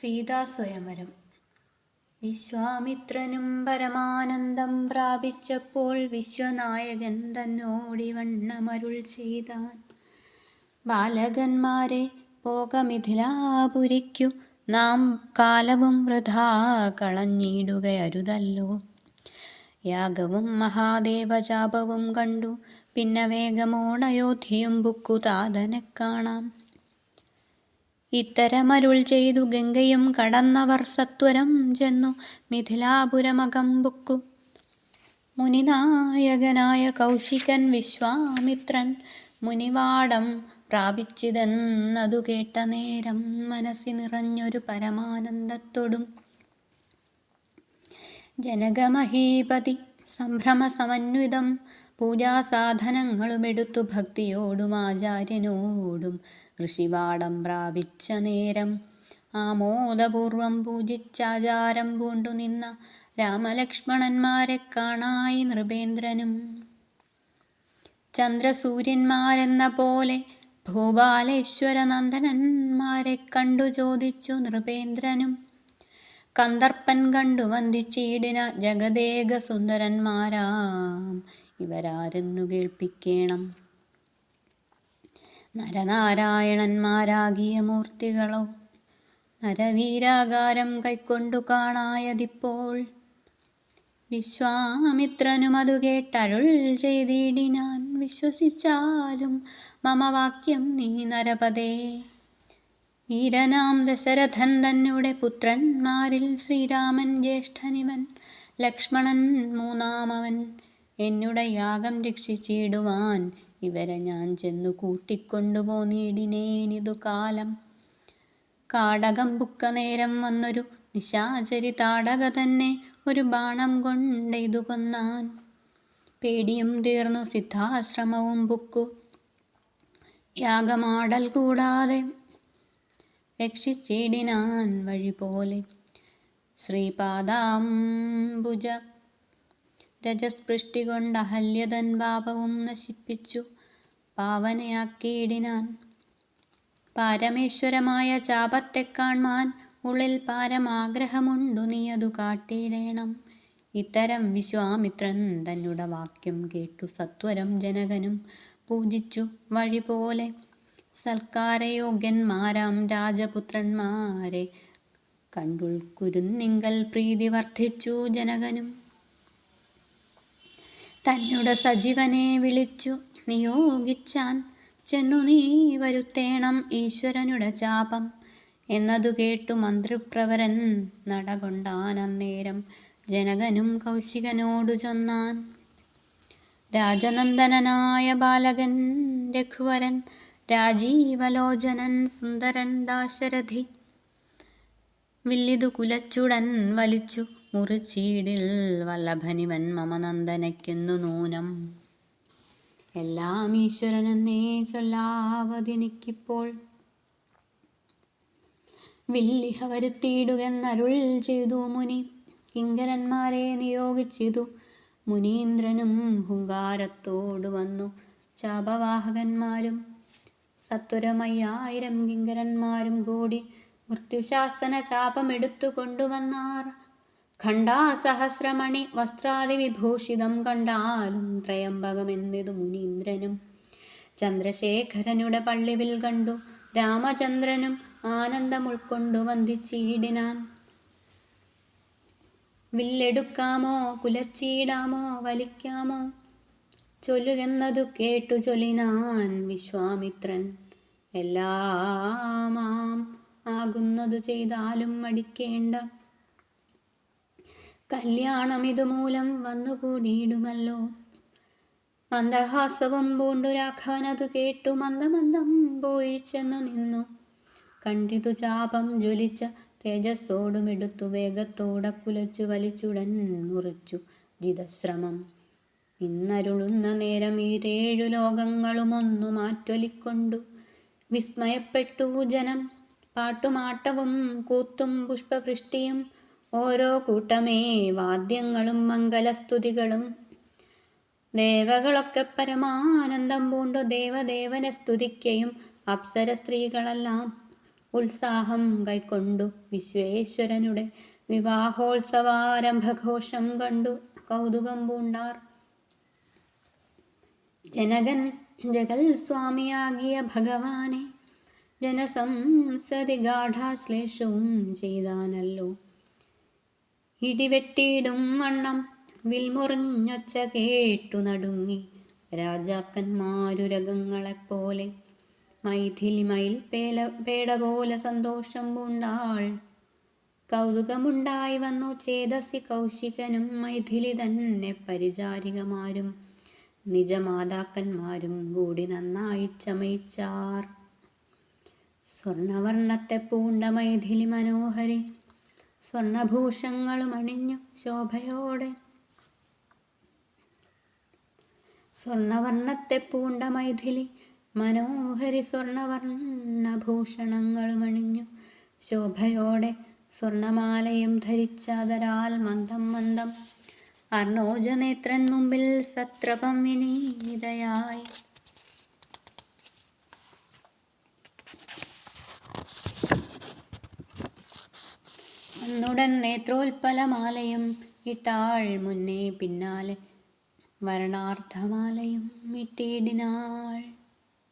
സീതാസ്വയംവരം വിശ്വാമിത്രനും പരമാനന്ദം പ്രാപിച്ചപ്പോൾ വിശ്വനായകൻ തന്നോടിവണ്ണമരുൾ ചെയ്താൻ. ബാലകന്മാരെ പോകമിഥിലാപുരിക്കു നാം കാലവും വൃഥാ കളഞ്ഞിടുകയരുതല്ലോ. യാഗവും മഹാദേവജാപവും കണ്ടു. പിന്നെ വേഗമോണയോധ്യയും ബുക്കു താതനെ കാണാം. ഇത്തരമരുൾ ചെയ്തു ഗംഗയും കടന്നവർ സത്വരം ചെന്നു മിഥിലാപുരമകം ബുക്കു മുനിനായകനായ കൗശികൻ വിശ്വാമിത്രൻ മുനിവാടം പ്രാപിച്ചിതെന്നതു കേട്ട നേരം മനസ്സി നിറഞ്ഞൊരു പരമാനന്ദത്തോടും. ജനകമഹീപതി സംഭ്രമസമന്വിതം പൂജാസാധനങ്ങളുമെടുത്തു ഭക്തിയോടും ആചാര്യനോടും ഋഷിവാടം പ്രാപിച്ച നേരം. ആമോദപൂർവം പൂജിച്ചാചാരം പൂണ്ടു നിന്ന രാമലക്ഷ്മണന്മാരെ കാണായി നൃപേന്ദ്രനും. ചന്ദ്രസൂര്യന്മാരെന്ന പോലെ ഭൂപാലേശ്വരനന്ദനന്മാരെ കണ്ടു ചോദിച്ചു നൃപേന്ദ്രനും. കന്ദർപ്പൻ കണ്ടു വന്ദിച്ചിടിന ജഗദേക സുന്ദരന്മാരാം ഇവരാരെന്നു കേൾപ്പിക്കേണം. നരനാരായണന്മാരാകിയ മൂർത്തികളോ നരവീരാകാരം കൈക്കൊണ്ടു കാണായതിപ്പോൾ. വിശ്വാമിത്രനും അതു കേട്ടരുൾ ചെയ്തിടിനാൻ വിശ്വസിച്ചാലും മമ വാക്യം നീ നരപതേ. വീരനാം ദശരഥൻ തന്നെ പുത്രന്മാരിൽ ശ്രീരാമൻ ജ്യേഷ്ഠനിവൻ ലക്ഷ്മണൻ മൂന്നാമവൻ എന്നുടെ യാഗം രക്ഷിച്ചിടുവാൻ ഇവരെ ഞാൻ ചെന്നു കൂട്ടിക്കൊണ്ടുപോന്നിടിനേനിതു കാലം. കാടകം ബുക്ക നേരം വന്നൊരു നിശാചരി താടക തന്നെ ഒരു ബാണം കൊണ്ടെയ്തു കൊന്നാൻ. പേടിയും തീർന്നു സിദ്ധാശ്രമവും ബുക്കു യാഗമാടൽ കൂടാതെ രക്ഷിച്ചിടിനാൻ വഴി പോലെ ശ്രീപാദാംബുജ രജസ്പൃഷ്ടി കൊണ്ട് അഹല്യതൻ പാപവും നശിപ്പിച്ചു. പാവനയാക്കിയിടിനാൻ. പാരമേശ്വരമായ ചാപത്തെ കാൺമാൻ ഉള്ളിൽ പാരമാഗ്രഹമുണ്ടു. നീയതു കാട്ടിയിടേണം. ഇത്തരം വിശ്വാമിത്രൻ തന്നുടെ വാക്യം കേട്ടു. സത്വരം ജനകനും പൂജിച്ചു. വഴി പോലെ സൽക്കാരയോഗ്യന്മാരാം രാജപുത്രന്മാരെ കണ്ടുൾക്കുരുന്നിങ്കൽ പ്രീതി വർദ്ധിച്ചു ജനകനും. തന്നുടെ സജീവനെ വിളിച്ചു. നിയോഗിച്ചാൻ ചെന്നു നീ വരുത്തേണം ഈശ്വരനുടെ ചാപം. എന്നതു കേട്ടു മന്ത്രിപ്രവരൻ നടകൊണ്ടാൻ അന്നേരം ജനകനും കൗശികനോടു ചൊന്നാൻ. രാജനന്ദനനായ ബാലകൻ രഘുവരൻ രാജീവലോചനൻ സുന്ദരൻ ദാശരഥി വില്ലിതു കുലച്ചുടൻ വലിച്ചു. മുറിച്ചീടിൽ വല്ലഭനിവൻ മമനന്ദനയ്ക്കുന്നു നൂനം. എല്ലാം ഈശ്വരനെന്നേ ചൊല്ലാവതിനിക്കിപ്പോൾ. വില്ലിഹ വരുത്തിയിടുകെന്നരുൾ ചെയ്തു മുനി. കിങ്കരന്മാരെ നിയോഗിച്ചിതു. മുനീന്ദ്രനും ഹുങ്കാരത്തോടു വന്നു. ചാപവാഹകന്മാരും സത്വരമയ്യായിരം കിങ്കരന്മാരും കൂടി മൃത്യുശാസന ചാപമെടുത്തു കൊണ്ടുവന്നാർ ഖണ്ഡാസഹസ്രമണി വസ്ത്രാദി വിഭൂഷിതം കണ്ടാലും ത്രയംബകമെന്നതു മുനീന്ദ്രനും. ചന്ദ്രശേഖരനുടെ പള്ളിവിൽ കണ്ടു രാമചന്ദ്രനും ആനന്ദം ഉൾക്കൊണ്ടു വന്ദിച്ചീടിനാൻ. വില്ലെടുക്കാമോ കുലച്ചീടാമോ വലിക്കാമോ? ചൊല്ലുകെന്നതു കേട്ടു ചൊല്ലിനാൻ വിശ്വാമിത്രൻ. എല്ലാമാം ആകുന്നതു ചെയ്താലും മടിക്കേണ്ട കല്യാണം ഇതുമൂലം വന്നുകൂടിയിടുമല്ലോ. മന്ദഹാസവും പൂണ്ടു രാഘവനതു കേട്ടു. മന്ദമന്ദം പോയി ചെന്നു നിന്നു. കണ്ടിതു ചാപം ജ്വലിച്ച തേജസ്സോടുമെടുത്തു വേഗത്തോടെ കുലച്ചു വലിച്ചുടൻ മുറിച്ചു ജിതശ്രമം. ഇന്നരുളുന്ന നേരം ഈ ഏഴു ലോകങ്ങളുമൊന്നു മാറ്റൊലിക്കൊണ്ടു. വിസ്മയപ്പെട്ടു ജനം. പാട്ടുമാട്ടവും കൂത്തും പുഷ്പവൃഷ്ടിയും ഓരോ കൂട്ടമേ വാദ്യങ്ങളും മംഗലസ്തുതികളും. ദേവകളൊക്കെ പരമാനന്ദം പൂണ്ടു ദേവദേവനെ സ്തുതിക്കയും അപ്സര സ്ത്രീകളെല്ലാം ഉത്സാഹം കൈക്കൊണ്ടു വിശ്വേശ്വരനുടെ വിവാഹോത്സവാരംഭഘോഷം കണ്ടു കൗതുകം പൂണ്ടാർ. ജനകൻ ജഗൽ സ്വാമിയാകിയ ഭഗവാനെ ജനസംസതി ഗാഠാശ്ലേഷവും ചെയ്താനല്ലോ. ഇടിവെട്ടിയിടും വണ്ണം. വിൽമുറിഞ്ഞൊച്ച കേട്ടു നടുങ്ങി. രാജാക്കന്മാരുരകങ്ങളെപ്പോലെ മൈഥിലി മയിൽ പേല പേട പോലെ സന്തോഷം പൂണ്ടാൾ. കൗതുകമുണ്ടായി വന്നു ചേതസി കൗശികനും മൈഥിലി തന്നെ പരിചാരികമാരും. നിജമാതാക്കന്മാരും കൂടി നന്നായി ചമയിച്ചാർ. സ്വർണവർണത്തെ പൂണ്ട മൈഥിലി മനോഹരി. സ്വർണഭൂഷങ്ങളും അണിഞ്ഞു ശോഭയോടെ. സ്വർണവർണത്തെ പൂണ്ട മൈഥിലി മനോഹരി സ്വർണവർണഭൂഷണങ്ങളും അണിഞ്ഞു ശോഭയോടെ സ്വർണമാലയും ധരിച്ചാതരാൽ മന്ദം മന്ദം. അർണോജനേത്രൻ മുമ്പിൽ സത്രപം വിനീതയായി. അന്നുടൻ നേത്രോൽപ്പലമാലയും ഇട്ടാൾ മുന്നേ പിന്നാലെ. വരണാർത്ഥമാലയും ഇട്ടിടിനാൾ.